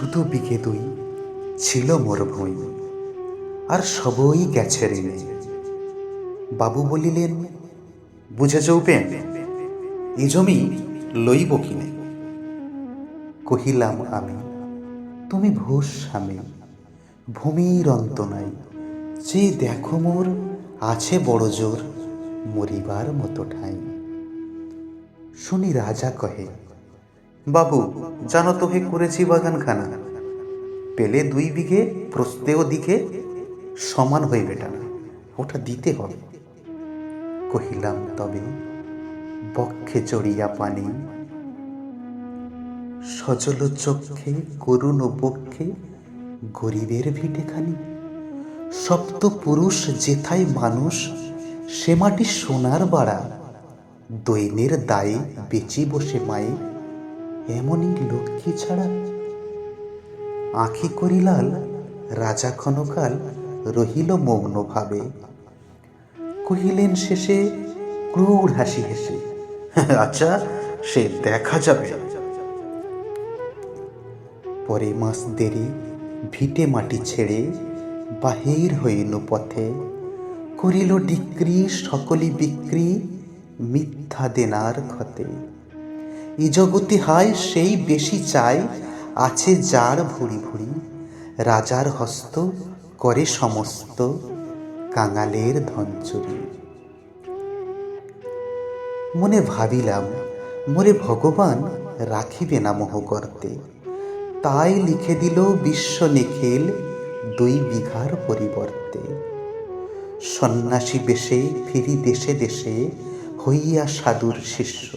শুধু বিঘে দুই, ছিল মোর ভুঁই। আর সবই গেছে ঋণে। বাবু বলিলেন বুঝে চৌপেন এ জমি লইব কিনে? কহিলাম, আমি, তুমি ভূষ স্বামী, ভূমির অন্ত নাই। যে দেখো মোর, আছে বড় জোর, মরিবার মতো ঠাই। শুনি রাজা কহে বাবু, জানো তো হে করেছি বাগানখানা। পেলে দুই বিঘে, প্রস্তেও দিকে সমান হইবে না ওটা দিতে হবে। কহিলাম, তবে বক্ষে চড়িয়া পানি, সজল চক্ষে, করুণ বক্ষে, গরিবের ভিটেখানি। সপ্ত পুরুষ, যেথায় মানুষ, সে মাটি সোনার বাড়া। দৈনের দায়ে বেচি বসে মায়ে। এমনই লক্ষ্মী ছাড়া? আঁখি করিলাল রাজা ক্ষণকাল রহিল মগ্ন ভাবে কহিলেন শেষে, ক্রূর হাসি হেসে। আচ্ছা সে দেখা যাবে। পরে মাস দেরি, ভিটে মাটি ছেড়ে বাহির হইল পথে। করিল ডিক্রি, সকলি বিক্রি মিথ্যা দেনার ক্ষতে। এ জগতে হায় সেই বেশি চায় আছে যার ভুড়ি ভুড়ি। রাজার হস্ত করে সমস্ত কাঙালের ধন চুরি। মনে ভাবিলাম মোরে ভগবান রাখিবে না মোহ করতে তাই লিখে দিল বিশ্ব নিখিল দুই বিঘার পরিবর্তে। সন্ন্যাসী বেশে ফিরি দেশে দেশে হইয়া সাধুর শিষ্য।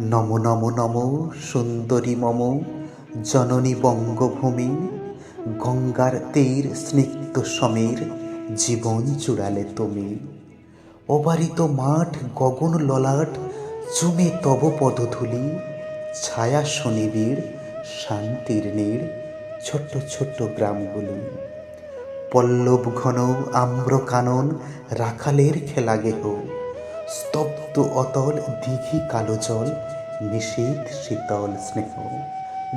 নম নম নম সুন্দরী মম জননী বঙ্গভূমি, গঙ্গার তীর স্নিগ্ধ সমীর, জীবন চূড়ালে তুমি। অবারিত মাঠ, গগন ললাট, চুমে তব পদধূলি, ছায়া শনিবীর শান্তির নীড় ছোট্ট ছোট্ট গ্রামগুলি। পল্লব ঘন আম্র কানন রাখালের খেলা গেহ। স্তব্ধ অতল দিঘি কালো জল, নিষেধ শীতল স্নেহ।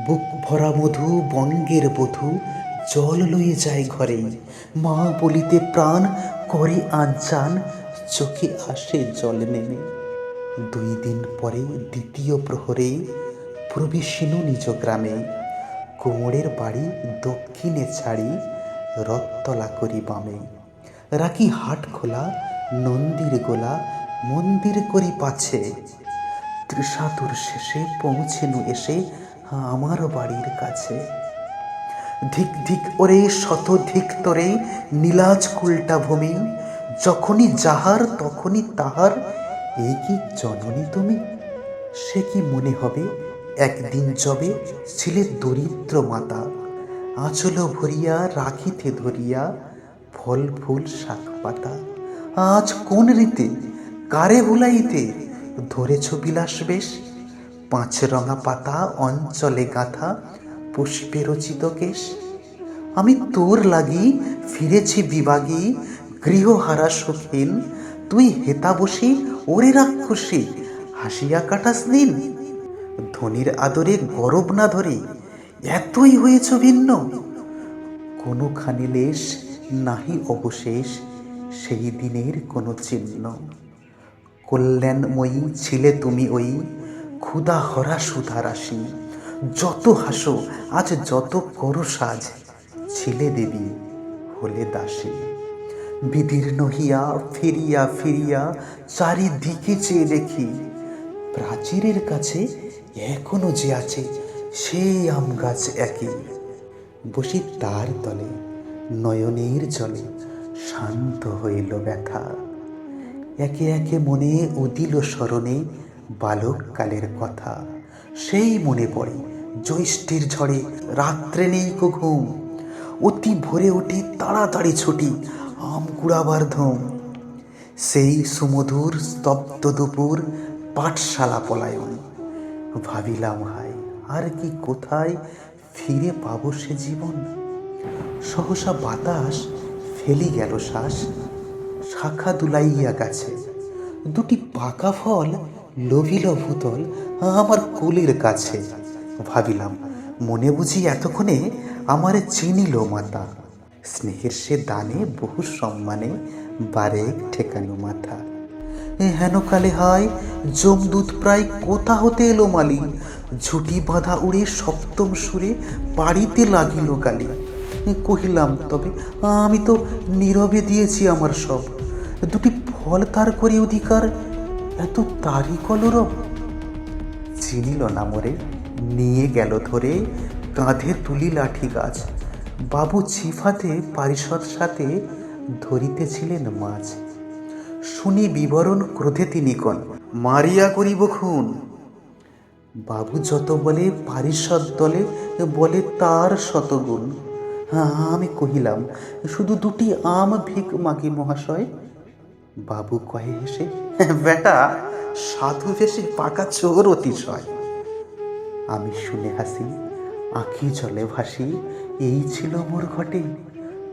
বুক ভরা মধু, বঙ্গের বধূ, জল লয়ে যায় ঘরে। মা বলিতে প্রাণ, করে আঞ্চান চোখে আসে জল নেমে। দুই দিন পরে দ্বিতীয় প্রহরে প্রবেশিনু নিজ গ্রামে। কোমরের বাড়ি দক্ষিণে ছাড়ি, রথতলা করি বামে। রাখি হাট খোলা, নন্দীর গোলা মন্দির করি পাছে ত্রিশাতুর শেষে পৌঁছেনু এসে আমার বাড়ির কাছে। ধিক ধিক ওরে, শত ধিক তোরে, নীলাজ কুলটা ভূমি, যখনই যাহার তখনই তাহার এই কি জননী তুমি? সে কি মনে হবে, একদিন যবে ছিলে দরিদ্র মাতা, আঁচল ভরিয়া, রাখিতে ধরিয়া, ফল ফুল শাক পাতা, আজ কোন রীতে কারে ভুলাইতে ধরেছ বিলাস বেশ। পাঁচ রঙা পাতা, অঞ্চলে গাঁথা, পুষ্পে রচিত কেশ। আমি তোর লাগি ফিরেছি বিভাগী, গৃহহারা সুখীন। তুই হেতা বসি, ওরে রাক্ষসী, হাসিয়া কাটাস দিন। ধনির আদরে গরব না ধরে, এতই হয়েছ ভিন্ন। কোনোখানি লেশ, নাহি অবশেষ, সেই দিনের কোনো চিহ্ন। কল্যাণময়ী ছিলে তুমি ওই ক্ষুদা হরা সুধা রাশি। যত হাসো, আজ যত করো সাজ, ছিলে দেবী হলে দাসী। বিদীর্ণ হিয়া ফিরিয়া ফিরিয়া চারিদিকে চেয়ে দেখি, প্রাচীরের কাছে এখনও যে আছে সেই আম গাছ একই। বসি তার তলে, নয়নের জলে শান্ত হইল ব্যথা। একে একে মনে উদিল স্মরণে বালককালের কথা। সেই মনে পড়ে জ্যৈষ্ঠের ঝড়ে রাত্রে নেই কো ঘুম। অতি ভোরে উঠি তাড়াতাড়ি ছুটি আম কুড়াবার ধুম। সেই সুমধুর স্তব্ধ দুপুর পাঠশালা পলায়ন। ভাবিলাম হাই আর কি কোথায় ফিরে পাবো সে জীবন? সহসা বাতাস ফেলি গেল শ্বাস। শাখা দুলাইয়া গাছে। দুটি পাকা ফল লোভিল ভূতল আমার কোলের কাছে। ভাবিলাম, মনে বুঝি এতক্ষণে আমার চিনিল মাতা। স্নেহের সে দানে বহু সম্মানে বারেক ঠেকানো মাথা। হেন কালে হয় জমদূত প্রায় কোথা হতে এলো মালি? ঝুটি বাঁধা উড়ে সপ্তম সুরে বাড়িতে লাগিল কালি কহিলাম, তবে আমি তো নীরবে দিয়েছি আমার সব। দুটি ফল তার করে অধিকার, এত তারই কলরব। চিনিল না মরে, নিয়ে গেল ধরে কাঁধে তুলি লাঠি গাছ। বাবু ছিফাতে পারিষদ সাথে ধরিতেছিলেন মাছ। শুনি বিবরণ ক্রোধে তিনি কন, মারিয়া করিব খুন। বাবু যত বলে পারিষদ দলে, বলে তার শতগুণ। হ্যাঁ আমি কহিলাম, শুধু দুটি আম ভিক মাগি মহাশয় বাবু কয়ে হেসে, বেটা, সাধু বেশে পাকা চোর অতিশয়। আমি শুনে হাসি আঁকি জলে ভাসি, এই ছিল মোর ঘটে।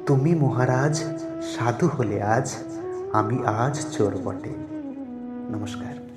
তুমি মহারাজ, সাধু হলে আজ, আমি আজ চোর বটে। নমস্কার।